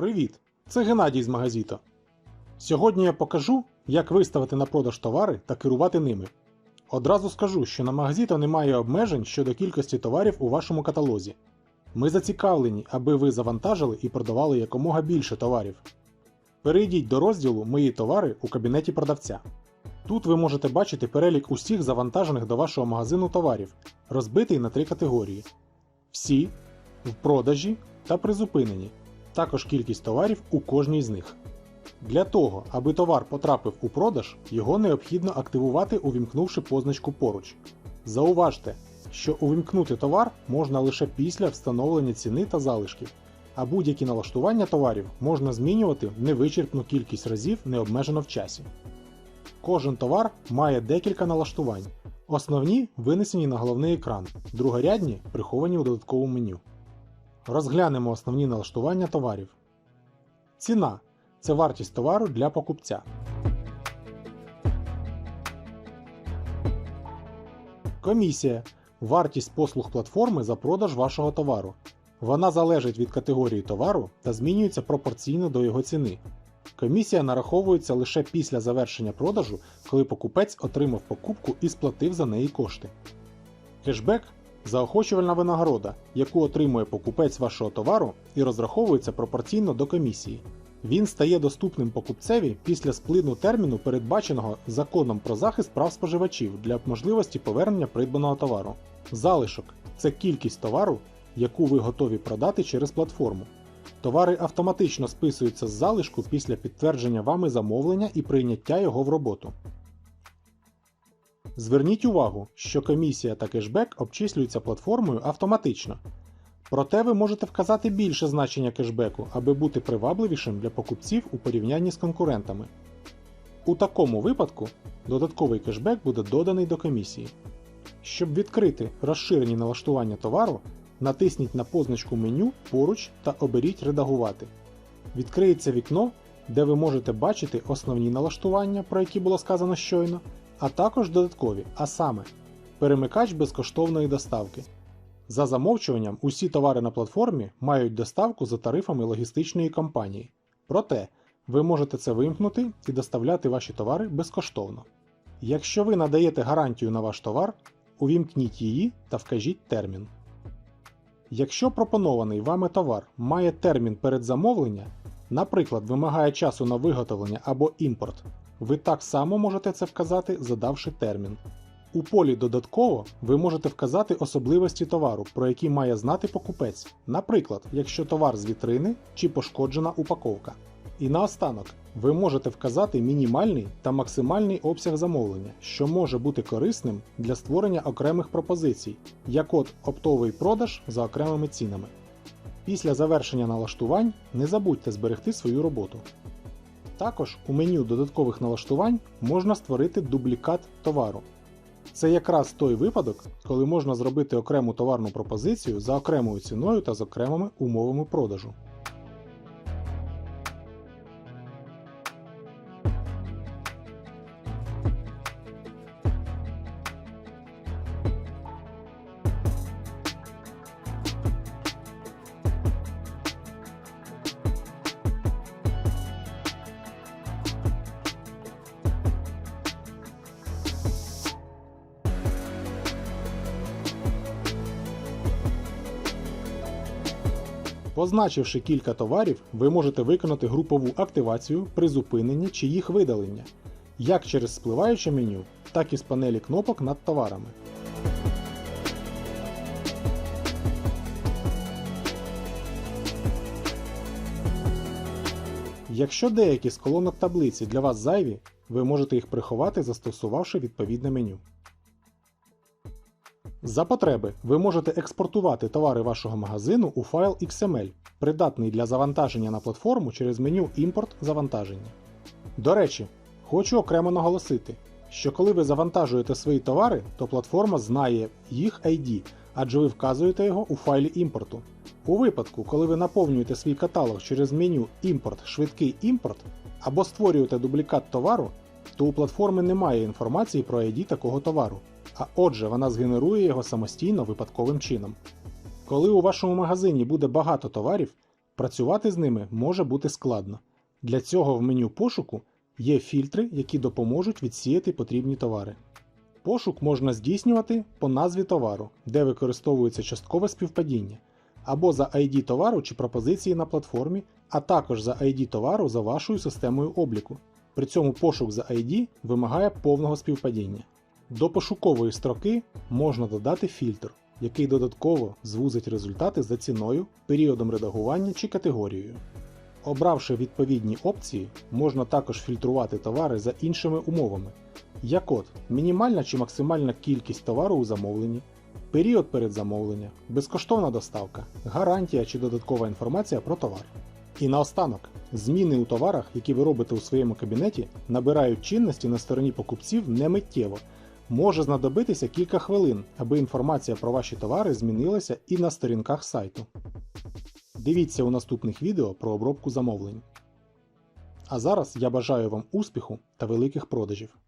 Привіт! Це Геннадій з Магазіто. Сьогодні я покажу, як виставити на продаж товари та керувати ними. Одразу скажу, що на Магазіто немає обмежень щодо кількості товарів у вашому каталозі. Ми зацікавлені, аби ви завантажили і продавали якомога більше товарів. Перейдіть до розділу Мої товари у кабінеті продавця. Тут ви можете бачити перелік усіх завантажених до вашого магазину товарів, розбитий на три категорії: всі, в продажі та призупинені, також кількість товарів у кожній з них. Для того, аби товар потрапив у продаж, його необхідно активувати, увімкнувши позначку поруч. Зауважте, що увімкнути товар можна лише після встановлення ціни та залишків, а будь-які налаштування товарів можна змінювати невичерпну кількість разів необмежено в часі. Кожен товар має декілька налаштувань. Основні винесені на головний екран, другорядні приховані у додатковому меню. Розглянемо основні налаштування товарів. Ціна це вартість товару для покупця. Комісія вартість послуг платформи за продаж вашого товару. Вона залежить від категорії товару та змінюється пропорційно до його ціни. Комісія нараховується лише після завершення продажу, коли покупець отримав покупку і сплатив за неї кошти. Кешбек заохочувальна винагорода, яку отримує покупець вашого товару і розраховується пропорційно до комісії. Він стає доступним покупцеві після сплину терміну, передбаченого законом про захист прав споживачів для можливості повернення придбаного товару. Залишок це кількість товару, яку ви готові продати через платформу. Товари автоматично списуються з залишку після підтвердження вами замовлення і прийняття його в роботу. Зверніть увагу, що комісія та кешбек обчислюються платформою автоматично. Проте ви можете вказати більше значення кешбеку, аби бути привабливішим для покупців у порівнянні з конкурентами. У такому випадку додатковий кешбек буде доданий до комісії. Щоб відкрити розширені налаштування товару, натисніть на позначку меню поруч та оберіть Редагувати. Відкриється вікно, де ви можете бачити основні налаштування, про які було сказано щойно, а також додаткові, а саме перемикач безкоштовної доставки. За замовчуванням, усі товари на платформі мають доставку за тарифами логістичної компанії. Проте, ви можете це вимкнути і доставляти ваші товари безкоштовно. Якщо ви надаєте гарантію на ваш товар, увімкніть її та вкажіть термін. Якщо пропонований вами товар має термін передзамовлення, наприклад, вимагає часу на виготовлення або імпорт, ви так само можете це вказати, задавши термін. У полі Додатково ви можете вказати особливості товару, про які має знати покупець, наприклад, якщо товар з вітрини чи пошкоджена упаковка. І наостанок, ви можете вказати мінімальний та максимальний обсяг замовлення, що може бути корисним для створення окремих пропозицій, як от оптовий продаж за окремими цінами. Після завершення налаштувань не забудьте зберегти свою роботу. Також у меню додаткових налаштувань можна створити дублікат товару. Це якраз той випадок, коли можна зробити окрему товарну пропозицію за окремою ціною та з окремими умовами продажу. Позначивши кілька товарів, ви можете виконати групову активацію при зупиненні чи їх видаленні, як через спливаюче меню, так і з панелі кнопок над товарами. Якщо деякі з колонок таблиці для вас зайві, ви можете їх приховати, застосувавши відповідне меню. За потреби ви можете експортувати товари вашого магазину у файл XML, придатний для завантаження на платформу через меню Імпорт завантаження. До речі, хочу окремо наголосити, що коли ви завантажуєте свої товари, то платформа знає їх ID, адже ви вказуєте його у файлі імпорту. У випадку, коли ви наповнюєте свій каталог через меню Імпорт Швидкий імпорт або створюєте дублікат товару, то у платформи немає інформації про ID такого товару а отже, вона згенерує його самостійно випадковим чином. Коли у вашому магазині буде багато товарів, Працювати з ними може бути складно. Для цього в меню пошуку є фільтри, які допоможуть відсіяти потрібні товари. Пошук можна здійснювати по назві товару, де використовується часткове співпадіння, або за ID товару чи пропозиції на платформі, а також за ID товару за вашою системою обліку. При цьому пошук за ID вимагає повного співпадіння. До пошукової строки можна додати фільтр, який додатково звузить результати за ціною, періодом редагування чи категорією. Обравши відповідні опції, можна також фільтрувати товари за іншими умовами, як от мінімальна чи максимальна кількість товару у замовленні, період передзамовлення, безкоштовна доставка, гарантія чи додаткова інформація про товар. І наостанок, зміни у товарах, які ви робите у своєму кабінеті, набирають чинності на стороні покупців не миттєво. Може знадобитися кілька хвилин, аби інформація про ваші товари змінилася і на сторінках сайту. Дивіться у наступних відео про обробку замовлень. А зараз я бажаю вам успіху та великих продажів!